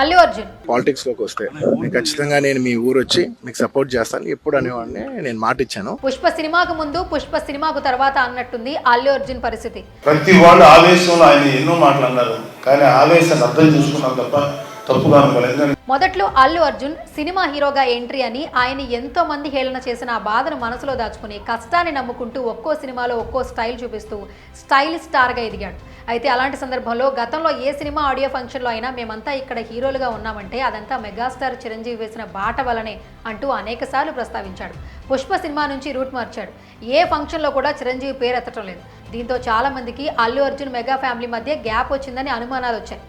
అల్లు అర్జున్. పాలిటిక్స్లోకి వస్తే నేను ఖచ్చితంగా నేను మీ ఊరు వచ్చి మీకు సపోర్ట్ చేస్తాను. ఎప్పుడు అనేవాడిని నేను మాట ఇచ్చాను. పుష్ప సినిమాకు ముందు పుష్ప సినిమాకు తర్వాత అన్నట్టుంది అల్లు అర్జున్ పరిస్థితి. ప్రతి వాళ్ళు ఆవేశంలో ఆయన ఎన్నో మాటలు అన్నారు. కానీ ఆవేశాన్ని అర్థం చేసుకున్నారు తప్ప తప్పుగా అనుకోలేదు మొదట్లో అల్లు అర్జున్ సినిమా హీరోగా ఎంట్రీ అని ఆయన ఎంతో మంది హేళన చేసిన ఆ బాధను మనసులో దాచుకుని కష్టాన్ని నమ్ముకుంటూ ఒక్కో సినిమాలో ఒక్కో స్టైల్ చూపిస్తూ స్టైల్ స్టార్గా ఎదిగాడు. అయితే అలాంటి సందర్భంలో గతంలో ఏ సినిమా ఆడియో ఫంక్షన్లో అయినా మేమంతా ఇక్కడ హీరోలుగా ఉన్నామంటే అదంతా మెగాస్టార్ చిరంజీవి వేసిన బాట వలనే అంటూ అనేకసార్లు ప్రస్తావించాడు. పుష్ప సినిమా నుంచి రూట్ మార్చాడు. ఏ ఫంక్షన్లో కూడా చిరంజీవి పేరు ఎత్తడం లేదు. దీంతో చాలామందికి అల్లు అర్జున్ మెగా ఫ్యామిలీ మధ్య గ్యాప్ వచ్చిందని అనుమానాలు వచ్చాయి.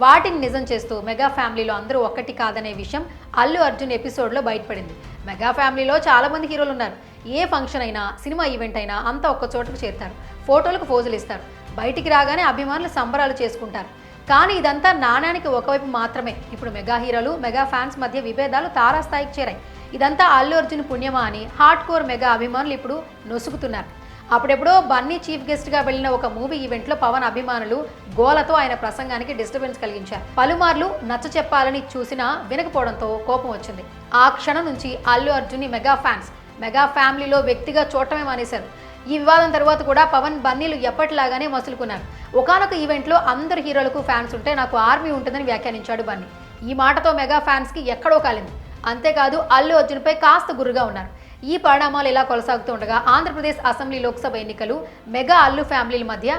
వాటిని నిజం చేస్తూ మెగా ఫ్యామిలీలో అందరూ ఒక్కటి కాదనే విషయం అల్లు అర్జున్ ఎపిసోడ్లో బయటపడింది. మెగా ఫ్యామిలీలో చాలా మంది హీరోలు ఉన్నారు. ఏ ఫంక్షన్ అయినా సినిమా ఈవెంట్ అయినా అంతా ఒక్క చోటకు చేరుతారు. ఫోటోలకు పోజులు ఇస్తారు. బయటికి రాగానే అభిమానులు సంబరాలు చేసుకుంటారు. కానీ ఇదంతా నాణానికి ఒకవైపు మాత్రమే. ఇప్పుడు మెగా హీరోలు మెగా ఫ్యాన్స్ మధ్య విభేదాలు తారాస్థాయికి చేరాయి. ఇదంతా అల్లు అర్జున్ పుణ్యమా అని హార్డ్ కోర్ మెగా అభిమానులు ఇప్పుడు నొసుగుతున్నారు అప్పుడెప్పుడో బన్నీ చీఫ్ గెస్ట్గా వెళ్ళిన ఒక మూవీ ఈవెంట్లో పవన్ అభిమానులు గోలతో ఆయన ప్రసంగానికి డిస్టర్బెన్స్ కలిగించారు. పలుమార్లు నచ్చ చెప్పాలని చూసినా వినకపోవడంతో కోపం వచ్చింది. ఆ క్షణం నుంచి Allu Arjun mega fans mega ఫ్యామిలీలో వ్యక్తిగా చూడటమే మానేశారు. ఈ వివాదం తర్వాత కూడా పవన్ బన్నీలు ఎప్పటిలాగానే మసులుకున్నారు. ఒకనొక ఈవెంట్లో అందరు హీరోలకు ఫ్యాన్స్ ఉంటే నాకు ఆర్మీ ఉంటుందని వ్యాఖ్యానించాడు బన్నీ. ఈ మాటతో మెగా ఫ్యాన్స్కి ఎక్కడో కాలింది. అంతేకాదు అల్లు అర్జున్పై కాస్త గురుగా ఉన్నారు. ఈ పరిణామాలు ఇలా కొనసాగుతూ ఉండగా ఆంధ్రప్రదేశ్ అసెంబ్లీ లోక్సభ ఎన్నికలు మెగా అల్లు ఫ్యామిలీల మధ్య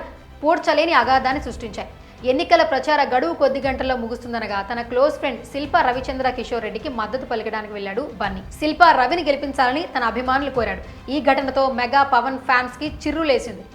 పూడ్చలేని అగాధాన్ని సృష్టించాయి. ఎన్నికల ప్రచార గడువు కొద్ది గంటల్లో ముగుస్తుందనగా తన క్లోజ్ ఫ్రెండ్ శిల్పా రవిచంద్ర కిషోర్ రెడ్డికి మద్దతు పలకడానికి వెళ్ళాడు బన్నీ. శిల్పా రవిని గెలిపించాలని తన అభిమానులు కోరాడు. ఈ ఘటనతో మెగా పవన్ ఫ్యాన్స్కి చిర్రులేసింది.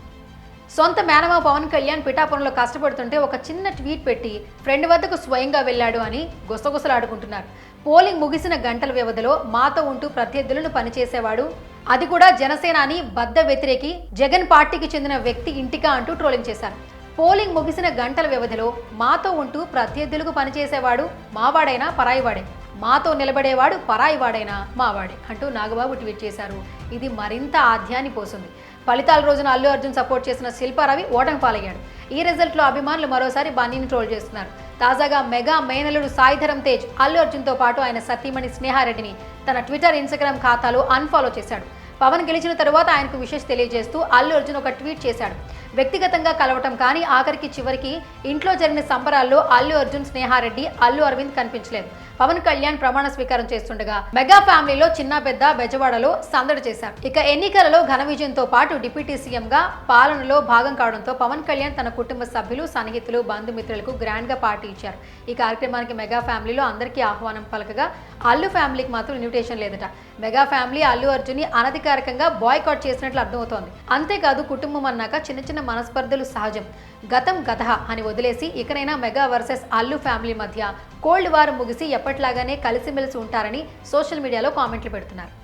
సొంత మేనమా పవన్ కళ్యాణ్ పిఠాపురంలో కష్టపడుతుంటే ఒక చిన్న ట్వీట్ పెట్టి ఫ్రెండ్ వద్దకు స్వయంగా వెళ్ళాడు అని గుసగుసలాడుకుంటున్నారు. పోలింగ్ ముగిసిన గంటల వ్యవధిలో మాతో ఉంటూ ప్రత్యర్థులను పనిచేసేవాడు. అది కూడా జనసేనాని బద్ద వ్యతిరేకి జగన్ పార్టీకి చెందిన వ్యక్తి ఇంటికా అంటూ ట్రోలింగ్ చేశారు. పోలింగ్ ముగిసిన గంటల వ్యవధిలో మాతో ఉంటూ ప్రత్యర్థులకు పనిచేసేవాడు మావాడైనా పరాయివాడే. మాతో నిలబడేవాడు పరాయివాడైనా మావాడే అంటూ నాగబాబు ట్వీట్ చేశారు. ఇది మరింత ఆధ్యాన్ని పోసింది. ఫలితాల రోజున అల్లు అర్జున్ సపోర్ట్ చేసిన శిల్పారవి ఓటమి పాలయ్యాడు ఈ రిజల్ట్లో అభిమానులు మరోసారి బన్నీని ట్రోల్ చేస్తున్నారు. తాజాగా మెగా మేనలుడు సాయిధరం తేజ్ అల్లు అర్జున్తో పాటు ఆయన సతీమణి స్నేహారెడ్డిని తన ట్విట్టర్ ఇన్స్టాగ్రామ్ ఖాతాలో అన్ఫాలో చేశాడు. పవన్ గెలిచిన తరువాత ఆయనకు విషెస్ తెలియజేస్తూ అల్లు అర్జున్ ఒక ట్వీట్ చేశాడు. వ్యక్తిగతంగా కలవటం కానీ ఆఖరికి చివరికి ఇంట్లో జరిగిన సంబరాల్లో అల్లు అర్జున్ స్నేహారెడ్డి అల్లు అరవింద్ కనిపించలేదు. పవన్ కళ్యాణ్ ప్రమాణ స్వీకారం చేస్తుండగా మెగా ఫ్యామిలీలో చిన్న పెద్ద బెజవాడలో సందడి చేశారు. ఇక ఎన్నికలలో ఘన విజయంతో పాటు డిప్యూటీ సీఎం గా పాలనలో భాగం కావడంతో పవన్ కళ్యాణ్ తన కుటుంబ సభ్యులు సన్నిహితులు బంధుమిత్రులకు గ్రాండ్గా పార్టీ ఇచ్చారు. ఈ కార్యక్రమానికి మెగా ఫ్యామిలీలో అందరికీ ఆహ్వానం పలకగా అల్లు ఫ్యామిలీకి మాత్రం ఇన్విటేషన్ లేదట. మెగా ఫ్యామిలీ అల్లు అర్జున్ అనధిక అనధికారికంగా బాయ్కాట్ చేసినట్లు అర్థమవుతోంది. అంతేకాదు కుటుంబం అన్నాక చిన్న చిన్న మనస్పర్ధలు సహజం. గతం గత అని వదిలేసి ఇకనైనా మెగా వర్సెస్ అల్లు ఫ్యామిలీ మధ్య కోల్డ్ వార్ ముగిసి ఎప్పటిలాగానే కలిసిమెలిసి ఉంటారని సోషల్ మీడియాలో కామెంట్లు పెడుతున్నారు.